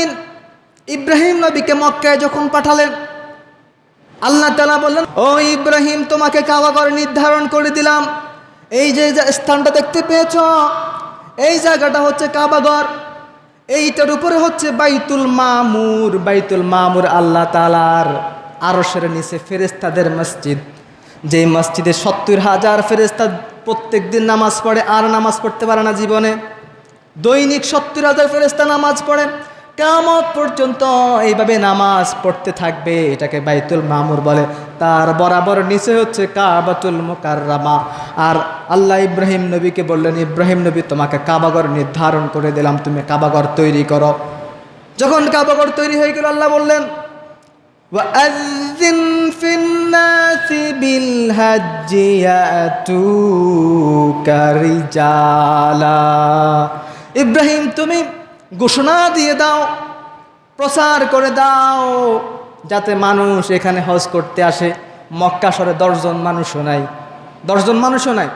আলমিন ইব্রাহিম নবীকে মক্কায় যখন পাঠালেন, আল্লাহ তালা বললেন, ও ইব্রাহিম, তোমাকে কাবাগর নির্ধারণ করে দিলাম। এই যে যে স্থানটা দেখতে পেয়েছ, এই জায়গাটা হচ্ছে কাবাগর এইটার উপরে হচ্ছে বাইতুল মামুর। বাইতুল মামুর আল্লাহ তালার আরশের নিচে ফেরেস্তাদের মসজিদ। যেই মসজিদে সত্তর হাজার ফেরেস্তা প্রত্যেক দিন নামাজ পড়ে, আর নামাজ পড়তে পারে না জীবনে। দৈনিক সত্তর হাজার ফেরেস্তা নামাজ পড়ে। কেমন পর্যন্ত এইভাবে নামাজ পড়তে থাকবে এটাকে বাইতুল মামুর বলে তার বরাবর নিচে হচ্ছে কাবাতুল মুকাররামা আর আল্লাহ ইব্রাহিম নবীকে বললেন ইব্রাহিম নবী তোমাকে কাবাগর নির্ধারণ করে দিলাম তুমি কাবাগর তৈরি করো যখন কাবাগর তৈরি হয়ে গেল আল্লাহ বললেন وأذن في الناس بالهج يأتوك رجالا ইব্রাহিম তুমি ঘোষণা দিয়ে দাও, প্রচার করে দাও, যাতে মানুষ এখানে হজ করতে আসে। মক্কা শহরে দশজন মানুষও নাই। দশজন মানুষও নাই।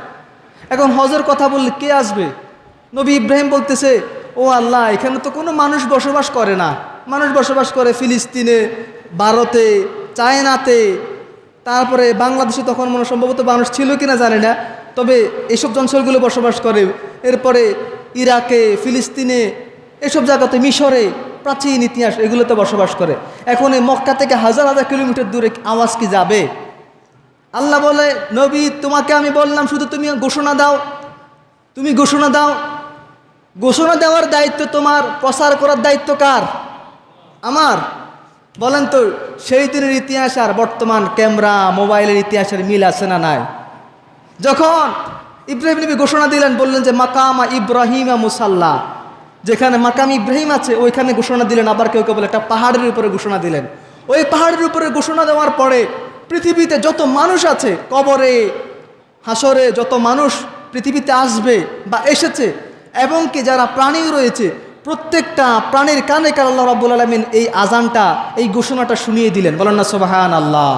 এখন হজের কথা বললে কে আসবে? নবী ইব্রাহিম বলতেছে, ও আল্লাহ, এখানে তো কোনো মানুষ বসবাস করে না। মানুষ বসবাস করে ফিলিস্তিনে, ভারতে, চায়নাতে। তারপরে বাংলাদেশে তখন মনে সম্ভবত মানুষ ছিল কিনা জানি না। তবে এইসব অঞ্চলগুলো বসবাস করে। এরপরে ইরাকে, ফিলিস্তিনে এসব জায়গাতে মিশরে, প্রাচীন ইতিহাস, এগুলোতে বসবাস করে। এখন এই মক্কা থেকে হাজার হাজার কিলোমিটার দূরে আওয়াজ কি যাবে? আল্লাহ বলে, নবী, তোমাকে আমি বললাম, শুধু তুমি ঘোষণা দাও। তুমি ঘোষণা দাও। ঘোষণা দেওয়ার দায়িত্ব তোমার, প্রচার করার দায়িত্ব কার? আমার। বলেন তো, সেই দিনের ইতিহাস আর বর্তমান ক্যামেরা, মোবাইলের ইতিহাসের মিল আছে না নাই? যখন ইব্রাহিম নবী ঘোষণা দিলেন, বললেন যে, মাকামা ইব্রাহিমা মুসাল্লা। যেখানে মাকাম ইব্রাহিম আছে, ওইখানে ঘোষণা দিলেন, আবার কেউ কেউ বলে একটা পাহাড়ের উপরে ঘোষণা দিলেন। ওই পাহাড়ের উপরে ঘোষণা দেওয়ার পরে পৃথিবীতে যত মানুষ আছে, কবরে, হাসরে যত মানুষ পৃথিবীতে আসবে বা এসেছে, এবং কি যারা প্রাণী রয়েছে, প্রত্যেকটা প্রাণীর কানে কান আল্লাহ রাব্বুল আলমিন এই আজানটা এই ঘোষণাটা শুনিয়ে দিলেন। বলেন না সোবাহান আল্লাহ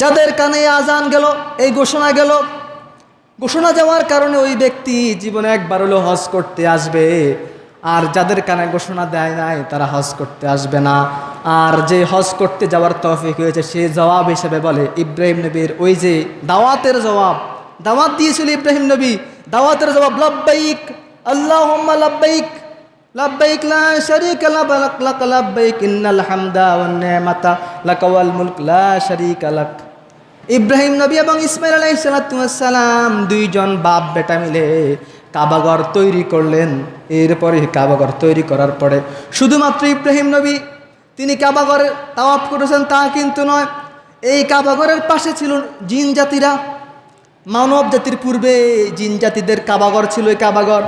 যাদের কানে আজান গেল, এই ঘোষণা গেল ঘোষণা যাওয়ার কারণে ওই ব্যক্তি জীবনে একবার হলেও হজ করতে আসবে। আর যাদের কানে ঘোষণা দেয় নাই, তারা হজ করতে আসবে না। আর যে হজ করতে যাওয়ার তফিক হয়েছে, সে জবাব হিসেবে বলে, ইব্রাহিম নবীর ওই যে দাওয়াতের জবাব, দাওয়াত দিয়েছিল ইব্রাহিম নবী, দাওয়াতের জবাব, লাব্বাইক আল্লাহ লাব্বাইক লাব্বাইক লা শারীকা লাক লাক মুলক লা লাক। ইব্রাহিম নবী এবং ইসমাইল আলাইসালাম দুইজন বাপ বেটা মিলে কাবাগর তৈরি করলেন। এরপরে কাবাগর তৈরি করার পরে শুধুমাত্র ইব্রাহিম নবী তিনি কাবাগরে তাওয়াফ করেছেন তা কিন্তু নয়। এই কাবাগরের পাশে ছিল জিন জাতিরা। মানব জাতির পূর্বে জিন জাতিদের কাবাগর ছিল এই কাবাগর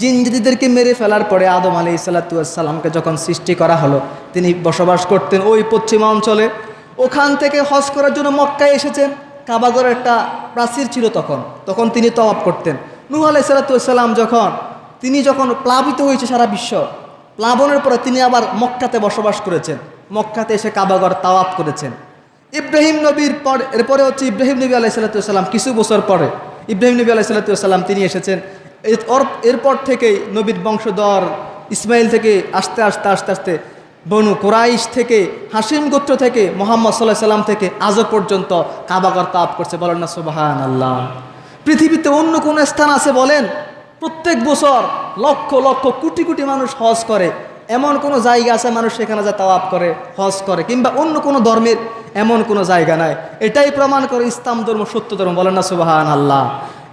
জিন জাতিদেরকে মেরে ফেলার পরে আদম আলি সাল্লাতুয়াসাল্লামকে যখন সৃষ্টি করা হলো, তিনি বসবাস করতেন ওই পশ্চিমা অঞ্চলে ওখান থেকে হজ করার জন্য মক্কায় এসেছেন। কাবাগরের একটা প্রাচীর ছিল তখন। তখন তিনি তওয়াব করতেন। নূহ আলাই সাল্লাতুয়াসাল্লাম যখন, তিনি যখন প্লাবিত হয়েছে সারা বিশ্ব, প্লাবনের পরে তিনি আবার মক্কাতে বসবাস করেছেন। মক্কাতে এসে কাবাগর তাওয়াব করেছেন। ইব্রাহিম নবীর পর, এরপরে হচ্ছে ইব্রাহিম নবী আলাই সাল্লাতুসাল্লাম কিছু বছর পরে, ইব্রাহিম নবী আলাই সাল্লাতুসাল্লাম তিনি এসেছেন। এর- এরপর থেকেই নবীর বংশধর ইসমাইল থেকে আস্তে আস্তে আস্তে আস্তে বনু কোরাইশ থেকে, হাসিম গোত্র থেকে, মোহাম্মদ সাল্লাহ সাল্লাম থেকে আজও পর্যন্ত কাবাগর তাপ করছে। বলেন না সুবাহান আল্লাহ পৃথিবীতে অন্য কোনো স্থান আছে বলেন? প্রত্যেক বছর লক্ষ লক্ষ কোটি কোটি মানুষ হজ করে। এমন কোনো জায়গা আছে মানুষ সেখানে যা তাওয়াপ করে, হজ করে, কিংবা অন্য কোনো ধর্মের এমন কোনো জায়গা নাই। এটাই প্রমাণ করে ইসলাম ধর্ম, সত্য ধর্ম। বলেন না সুবাহান আল্লাহ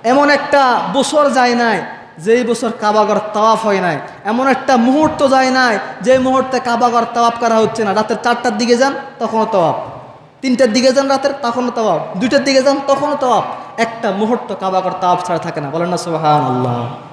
এমন একটা বছর যায় নাই যেই বছর কাবাগর তাওয়াফ হয় নাই, এমন একটা মুহূর্ত যায় নাই যে মুহূর্তে কাবাগর তাওয়াফ করা হচ্ছে না। রাতের চারটার দিকে যান, তখনও তাওয়াফ। তিনটার দিকে যান রাতের, তখনও তাওয়াফ। দুইটার দিকে যান, তখনও তাওয়াফ। একটা মুহূর্ত কাবাগর তাওয়াফ ছাড়া থাকে না। বলেন না সোহান আল্লাহ